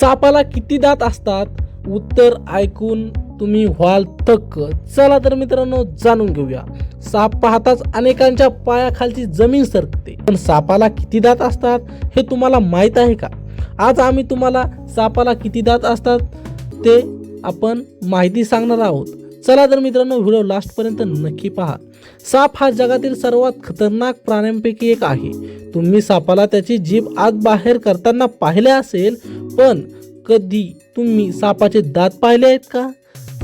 सापाला किती दात असतात? उत्तर ऐकून तुम्ही व्हाल थक्क. चला तर मित्रांनो जाणून घेऊया. साप पाहताच अनेकांच्या पायाखालची जमीन सरकते. पण सापाला किती दात असतात हे तुम्हाला माहीत आहे का? आज आम्ही तुम्हाला सापाला किती दात असतात ते आपण माहिती सांगणार आहोत. चला तर मित्रांनो व्हिडिओ लास्टपर्यंत नक्की पहा. साप हा जगातील सर्वात खतरनाक प्राण्यांपैकी एक आहे. तुम्ही सापाला त्याची जीभ आत बाहेर करताना पाहिले असेल पण कधी तुम्ही सापाचे दात पाहिले आहेत का?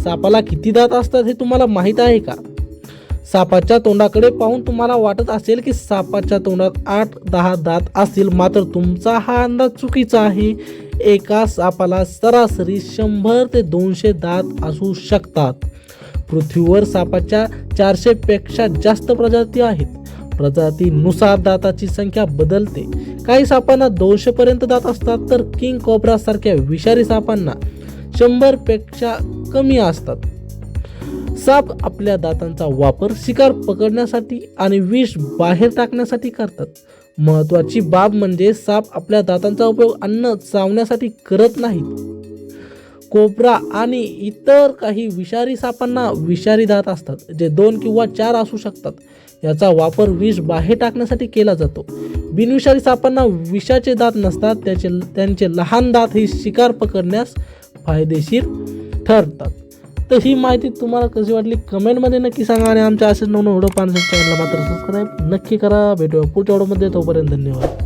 सापाला किती दात असतात हे तुम्हाला माहीत आहे का? सापाच्या तोंडाकडे पाहून तुम्हाला वाटत असेल की सापाच्या तोंडात आठ दहा दात असतील मात्र तुमचा हा अंदाज चुकीचा आहे. एका सापाला सरासरी शंभर ते दोनशे दात असू शकतात. पृथ्वीवर सापाच्या चारशेपेक्षा जास्त प्रजाती आहेत. प्रजातीनुसार दाताची संख्या बदलते. काही सापांना दोनशे पर्यंत दात असतात तर किंग कोब्रा सारख्या विषारी सापांना शंभरपेक्षा कमी असतात. साप आपल्या दातांचा वापर शिकार पकडण्यासाठी आणि विष बाहेर टाकण्यासाठी करतात. महत्वाची बाब म्हणजे साप आपल्या दातांचा उपयोग अन्न चावण्यासाठी करत नाहीत. कोबरा आणि इतर काही विषारी सापांना विषारी दात असतात जे दोन किंवा चार असू शकतात. याचा वापर विष बाहेर टाकण्यासाठी केला जातो. बिनविषारी सापांना विषाचे दात नसतात त्याचे त्यांचे लहान दात ही शिकार पकडण्यास फायदेशीर ठरतात. तर ही माहिती तुम्हाला कशी वाटली? कमेंटमध्ये नक्की सांगा आणि आमच्या असेच नवनवीन व्हिडिओ पाहण्यासाठी चॅनलला मात्र सबस्क्राईब नक्की करा. भेटूया पुढच्या व्हिडिओमध्ये. तोपर्यंत धन्यवाद.